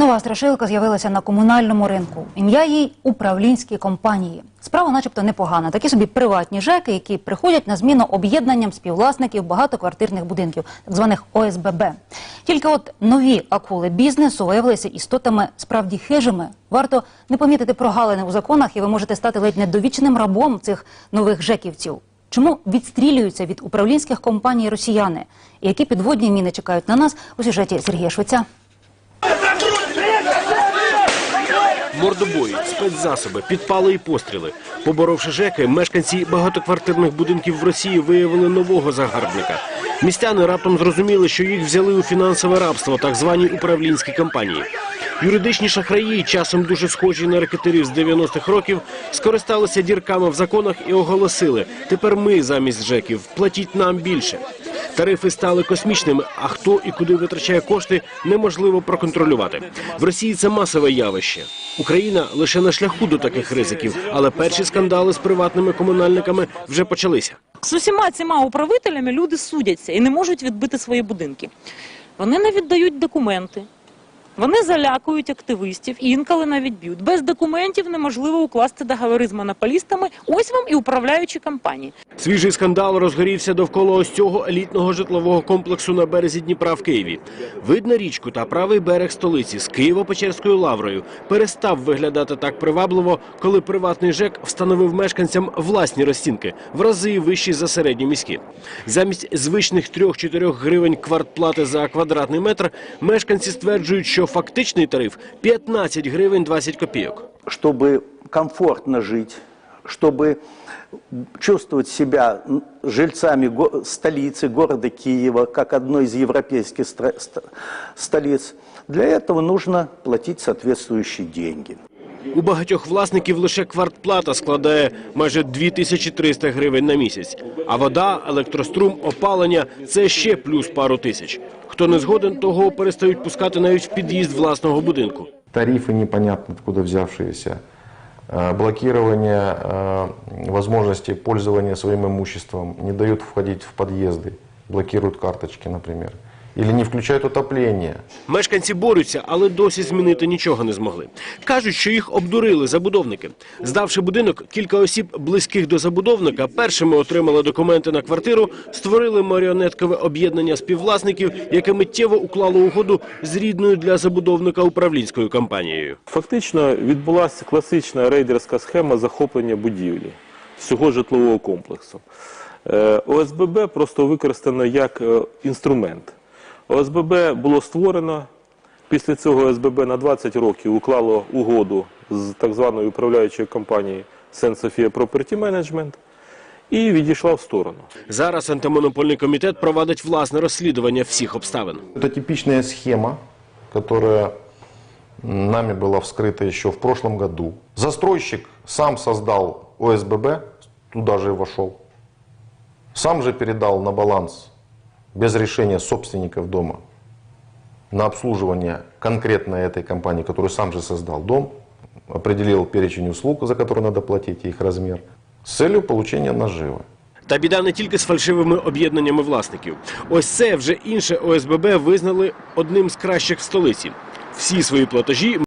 Нова страшилка з'явилася на комунальному ринку. Ім'я їй управлінські компанії. Справа, начебто, непогана. Такі собі приватні ЖЕКи, які приходять на зміну об'єднанням співвласників багатоквартирних будинків, так званих ОСББ. Тільки от нові акули бізнесу виявилися істотами справді хижими. Варто не помітити прогалини у законах, і ви можете стати ледь не довічним рабом цих нових ЖЕКівців. Чому відстрілюються від управлінських компаній росіяни? І які підводні міни чекають на нас у сюжеті Сергія Швеця? Мордобої, спецзасоби, підпали і постріли. Поборовши ЖЕКи, мешканці багатоквартирних будинків в Росії виявили нового загарбника. Містяни раптом зрозуміли, що їх взяли у фінансове рабство, так звані управлінські компанії. Юридичні шахраї, часом дуже схожі на рекетирів з 90-х років, скористалися дірками в законах і оголосили: тепер ми замість ЖЕКів платіть нам більше. Тарифи стали космічними, а хто і куди витрачає кошти, неможливо проконтролювати. В Росії це масове явище. Україна лише на шляху до таких ризиків, але перші скандали з приватними комунальниками вже почалися. З усіма цими управителями люди судяться і не можуть відбити свої будинки. Вони не віддають документи. Вони залякують активістів і інколи навіть б'ють. Без документів неможливо укласти договори з монополістами. Ось вам і управляючі компанії. Свіжий скандал розгорівся довкола ось цього елітного житлового комплексу на березі Дніпра в Києві. Видно річку та правий берег столиці з Києво-Печерською лаврою перестав виглядати так привабливо, коли приватний ЖЕК встановив мешканцям власні розцінки в рази вищі за середні міські. Замість звичних 3-4 гривень квартплати за квадратний метр мешканці стверджують, що фактичний тариф 15 гривень 20 копійок. чтобы комфортно жить, чтобы чувствовать себя м, жильцами го- столицы, города Киева, как одной из европейских стра- ст- столиц, для этого нужно платить соответствующие деньги. У багатьох власників лише квартплата складає майже 2300 гривень на місяць. А вода, електрострум, опалення – це ще плюс пару тисяч. Хто не згоден, того перестають пускати навіть в під'їзд власного будинку. тарифы непонятно откуда взявшиеся, э, блокирование э, возможности пользования своим имуществом, не дают входить в подъезды, блокируют карточки, например, или не включают отопление. Мешканці борються, але досі змінити нічого не змогли. Кажуть, що їх обдурили забудовники. Здавши будинок, кілька осіб, близьких до забудовника, першими отримали документи на квартиру, створили маріонеткове об'єднання співвласників, яке миттєво уклало угоду з рідною для забудовника управлінською компанією. Фактично відбулася класична рейдерська схема захоплення будівлі всього житлового комплексу. Е, ОСББ просто використано як е, інструмент. ОСББ було створено. Після цього ОСББ на 20 років уклало угоду з так званою управляючою компанією Sensofia Property Management і відійшла в сторону. Зараз антимонопольний комітет провадить власне розслідування всіх обставин. Это типичная схема, которая нами была вскрыта еще в прошлом году. Застройщик сам создал ОСББ, туда же и вошел. Сам же передал на баланс без решения собственников дома на обслуживание конкретно этой компании, которую сам же создал дом, определил перечень услуг, за которые надо платить, и их размер, с целью получения наживы. Та біда не тільки з фальшивими об'єднаннями власників. Ось це вже інше ОСББ визнали одним з кращих в столиці. Всі свої платежі